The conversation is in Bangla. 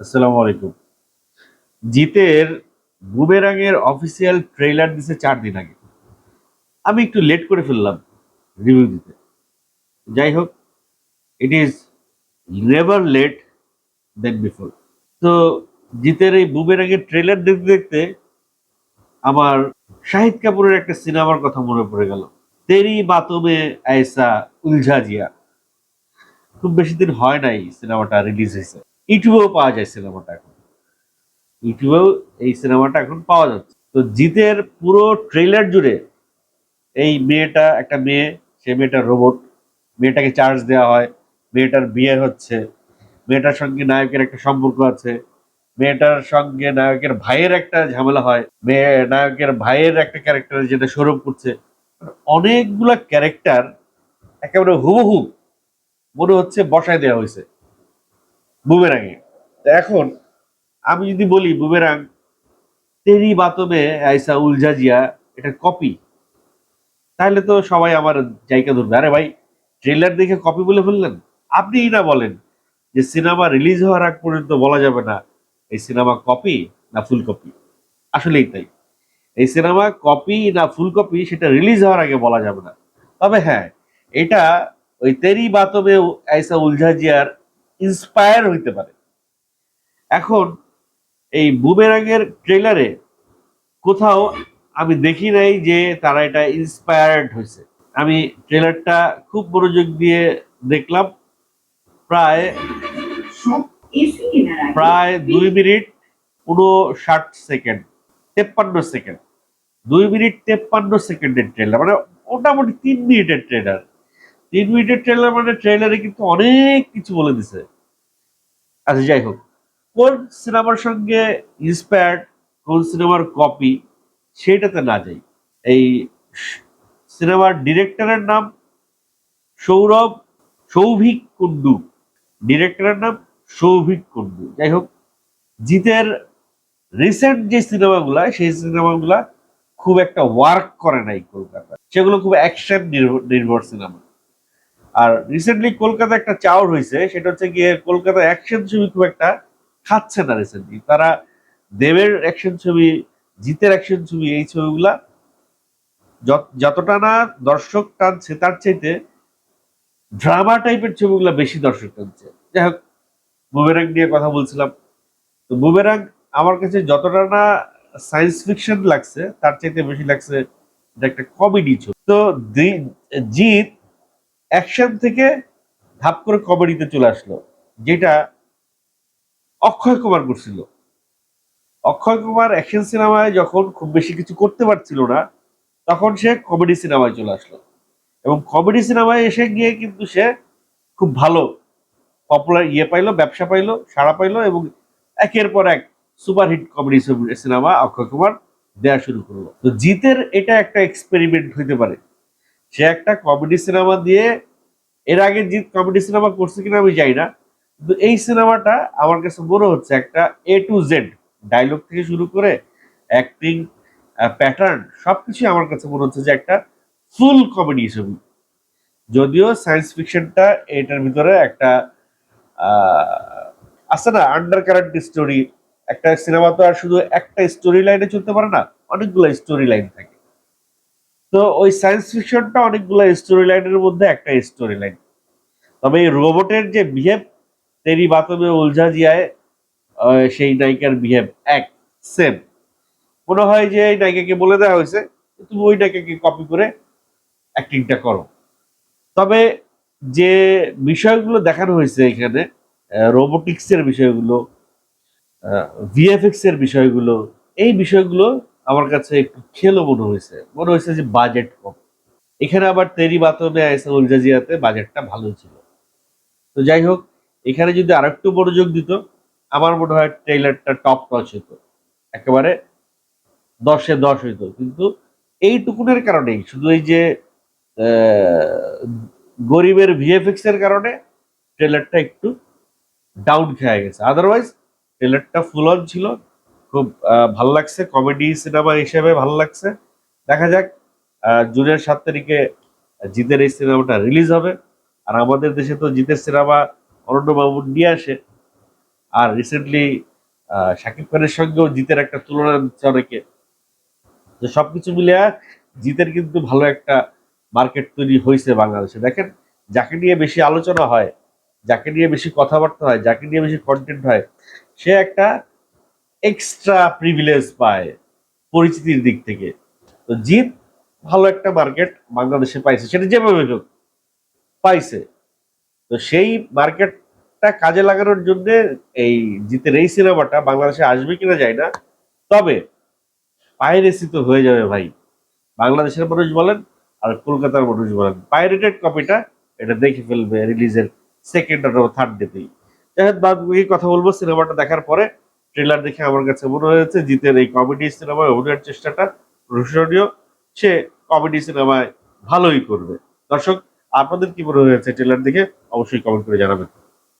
আসসালামু আলাইকুম। জিতের বুমেরাঙের অফিসিয়াল ট্রেলার দিছে চার দিন আগে। আমি একটু লেট করে ফেললাম রিভিউ দিতে। যাই হোক it is never late than before তো জিতের এই বুমেরাঙের ট্রেলার দেখতে দেখতে আমার শাহিদ কাপুরের একটা সিনেমার কথা মনে পড়ে গেল। তেরি বাতমে আয়সা উলঝা জিয়া। খুব বেশি দিন হয় নাই সিনেমাটা রিলিজ হয়েছে। ইউটিউবেও পাওয়া যায় সিনেমাটা এখন। ইউটিউবেও এই সিনেমাটা এখন পাওয়া যাচ্ছে। তো জিতের পুরো ট্রেলার জুড়ে এই মেয়েটা, একটা মেয়ে, সে মেয়েটার রোবট মেয়েটাকে চার্জ দেওয়া হয়, মেয়েটার বিয়ে হচ্ছে, মেয়েটার সঙ্গে নায়কের একটা সম্পর্ক আছে, মেয়েটার সঙ্গে নায়কের ভাইয়ের একটা ঝামেলা হয়, মেয়ে, নায়কের ভাইয়ের একটা ক্যারেক্টার যেটা সৌরভ করছে। অনেকগুলা ক্যারেক্টার একেবারে হুবহু মনে হচ্ছে বসায় দেওয়া হয়েছে। বুমেরাঙে এখন আমি যদি বলি বুমেরাং, তেরি বাতমে আইসা উলঝা জিয়া, এটা কপি তাহলে তো সবাই আমার জায়গা ধরবে। আরে ভাই ট্রেলার দেখে কপি বলে ফেললেন? আপনিই না বলেন যে সিনেমা রিলিজ হওয়ার আগ পর্যন্ত বলা যাবে না, এই সিনেমা কপি না ফুল কপি আসলেই তাই। এই সিনেমা কপি না ফুল কপি সেটা রিলিজ হওয়ার আগে বলা যাবে না। তবে হ্যাঁ এটা ওই তেরি বাতমে আইসা উলঝা জিয়ার ইন্সপায়ার হইতে পারে। এখন এই বুমেরাঙের ট্রেলারে কোথাও আমি দেখি নাই যে তারা এটা ইন্সপায়ার্ড হয়েছে আমি ট্রেলারটা খুব মনোযোগ দিয়ে দেখলাম। প্রায় প্রায় দুই মিনিট উনষাট সেকেন্ড তেপ্পান্ন সেকেন্ড। দুই মিনিট তেপ্পান্ন সেকেন্ডের ট্রেলার মানে মোটামুটি তিন মিনিটের ট্রেলার তিন মিনিটের ট্রেলার মানে ট্রেলারে কিন্তু অনেক কিছু বলে দিছে। আচ্ছা যাই হোক। কোন সিনেমার সঙ্গে ইন্সপায়ার্ড কোন সিনেমার কপি সেটাতে না যাই। এই সিনেমার ডিরেক্টরের নাম সৌরভ, সৌভিক কুন্ডু ডিরেক্টরের নাম সৌভিক কুন্ডু যাই হোক, জিতের রিসেন্ট যে সিনেমাগুলা, সেই সিনেমাগুলা খুব একটা ওয়ার্ক করে নাই কলকাতা সেগুলো খুব অ্যাকশন নির্ভর সিনেমা আর রিসেন্টলি কলকাতা একটা চাওয়ার হয়েছে, সেটা হচ্ছে গিয়ে কলকাতা অ্যাকশন ছবি খুব একটা খাচ্ছে না রিসেন্টলি তারা দেবের অ্যাকশন ছবি, জিতের অ্যাকশন ছবি, এই ছবিগুলা যত- যতটা না দর্শক টানছে, তার চাইতে ড্রামা টাইপের ছবিগুলো বেশি দর্শক টানছে। যাই হোক বুমেরাং নিয়ে কথা বলছিলাম। তো বুমেরাং আমার কাছে যতটা না সায়েন্স ফিকশন লাগছে, তার চাইতে বেশি লাগছে একটা কমেডি ছবি। তো জিৎ অ্যাকশন থেকে ধাপ করে কমেডিতে চলে আসলো, যেটা অক্ষয় কুমার করছিল। অক্ষয় কুমার অ্যাকশন সিনেমায় যখন খুব বেশি কিছু করতে পারছিল না, তখন সে কমেডি সিনেমায় চলে আসলো। এবং কমেডি সিনেমায় এসে গিয়ে কিন্তু সে খুব ভালো পপুলার ইয়ে পাইলো, ব্যবসা পাইলো, সাড়া পাইলো এবং একের পর এক superhit comedy cinema Akshay Kumar দেয়া শুরু করল। তো জিতের এটা একটা এক্সপেরিমেন্ট হইতে পারে। সে একটা কমেডি সিনেমা দিয়ে এর আগে জিৎ কমেডি সিনেমা করছে কিনা আমি জানি না, কিন্তু এই সিনেমাটা আমার কাছে মনে হচ্ছে একটা এ টু জেড ডায়লগ থেকে শুরু করে অ্যাক্টিং প্যাটার্ন সবকিছু আমার কাছে মনে হচ্ছে যে একটা ফুল কমেডি ছবি। যদিও সায়েন্স ফিকশনটা এটার ভিতরে একটা আছে না আন্ডার কারেন্ট স্টোরি একটা সিনেমা তো আর শুধু একটা স্টোরি লাইনে চলতে পারে না, অনেকগুলো স্টোরি লাইন থাকে। তো ওই সায়েন্স ফিকশনটা অনেকগুলো স্টোরি লাইনের মধ্যে একটা স্টোরি লাইন তবে এই রোবটের যে বিহেভ তেরি বাতমে উলঝা জিয়ায় সেই নায়িকার বিহেভ এক সেম মনে হয় যে এই নায়িকাকে বলে দেওয়া হয়েছে, তুমি ওই নায়িকাকে কপি করে অ্যাক্টিংটা করো। তবে যে বিষয়গুলো দেখানো হয়েছে এখানে রোবোটিক্সের বিষয়গুলো ভিএফএক্স এর বিষয়গুলো, এই বিষয়গুলো আমার কাছে একটু খেলো মনে হয়েছে। মনে হয়েছে যে বাজেট কম। এখানে আবার তেরি বাতনে আয়সা উলজাজিয়াতে বাজেটটা ভালো ছিল। তো যাই হোক, এখানে যদি আর একটু মনোযোগ দিত, আমার মনে হয় ট্রেলারটা টপ টচ হতো একেবারে দশে দশ হইতো। কিন্তু এইটুকুনের কারণেই, শুধু এই যে গরিবের ভিএফএক্স এর কারণে ট্রেলারটা একটু ডাউন খেয়ে গেছে। আদারওয়াইজ ট্রেলারটা ফুল অন ছিল। খুব ভালো লাগছে। কমেডি সিনেমা হিসেবে ভালো লাগছে। দেখা যাক জুনের সাত তারিখে জিতের এই সিনেমাটা রিলিজ হবে। আর আমাদের দেশে তো জিতের সিনেমা অরণ্য মামুন নিয়ে আসে। আর রিসেন্টলি শাকিব খানের সঙ্গেও জিতের একটা তুলনা দিচ্ছে অনেকে। তো সবকিছু মিলিয়ে জিতের কিন্তু ভালো একটা মার্কেট তৈরি হয়েছে বাংলাদেশে। দেখেন, যাকে নিয়ে বেশি আলোচনা হয়, যাকে নিয়ে বেশি কথাবার্তা হয়, যাকে নিয়ে বেশি কন্টেন্ট হয়, সে একটা এক্সট্রা প্রিভিলেজ পায় পরিচিতির দিক থেকে। তো জিত ভালো একটা মার্কেট বাংলাদেশে পাইছে, সেটা যেভাবে হোক পাইছে। তো সেই মার্কেটটা কাজে লাগানোর জন্য এই জিতের এই সিনেমাটা বাংলাদেশে আসবে কিনা যায় না। তবে পাইরেসি তো হয়ে যাবে ভাই। বাংলাদেশের মানুষ বলেন আর কলকাতার মানুষ বলেন পাইরেটেড কপিটা এটা দেখে ফেলবে রিলিজের সেকেন্ড অথবা থার্ড ডেতেই যাই হোক কথা বলব সিনেমাটা দেখার পরে ট্রেলার দেখে আমার কাছে মনে হয়েছে জিতের এই কমেডি সিনেমায় অভিনয়ের চেষ্টাটা প্রশংসনীয়। সে কমেডি সিনেমায় ভালোই করবে। দর্শক, আপনাদের কি মনে হয়েছে ট্রেলার দেখে? অবশ্যই কমেন্ট করে জানাবেন।